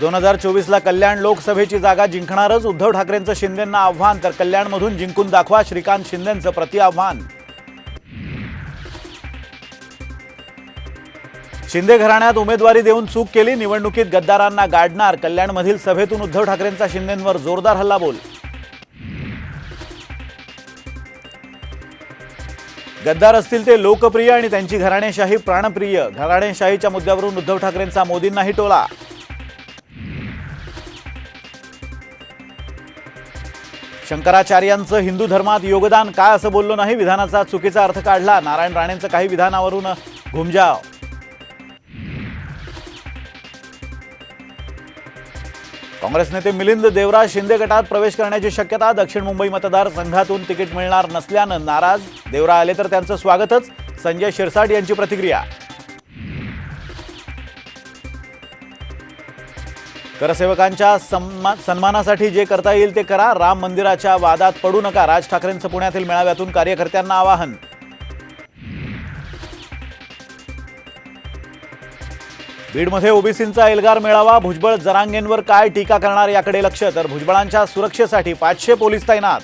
दोन हजार चोवीसला कल्याण लोकसभेची जागा जिंकणारच उद्धव ठाकरेंचं शिंदेंना आव्हान तर कल्याणमधून जिंकून दाखवा श्रीकांत शिंदेंचं प्रति आव्हान. शिंदे घराण्यात उमेदवारी देऊन चूक केली निवडणुकीत गद्दारांना गाडणार. कल्याणमधील सभेतून उद्धव ठाकरेंचा शिंदेंवर जोरदार हल्लाबोल. गद्दार असतील ते लोकप्रिय आणि त्यांची घराणेशाही प्राणप्रिय. घराणेशाहीच्या मुद्द्यावरून उद्धव ठाकरेंचा मोदींनाही टोला. शंकराचार्यांचं हिंदू धर्मात योगदान काय असं बोललो नाही? विधानाचा चुकीचा अर्थ काढला. नारायण राणेंचं काही विधानावरून घुमजाव. काँग्रेस नेते मिलिंद देवराज शिंदे गटात प्रवेश करण्याची शक्यता दक्षिण मुंबई मतदारसंघातून तिकीट मिळणार नसल्यानं नाराज. देवरा आले तर त्यांचं स्वागतच. संजय शिरसाट यांची प्रतिक्रिया. करसेवकांच्या सन्मा सन्मानासाठी जे करता येईल ते करा. राम मंदिराच्या वादात पडू नका. राज ठाकरेंचं पुण्यातील मेळाव्यातून कार्यकर्त्यांना आवाहन. बीडमध्ये ओबीसींचा एल्गार मेळावा. भुजबळ जरांगेंवर काय टीका करणार याकडे लक्ष. तर भुजबळांच्या सुरक्षेसाठी पाचशे पोलीस तैनात.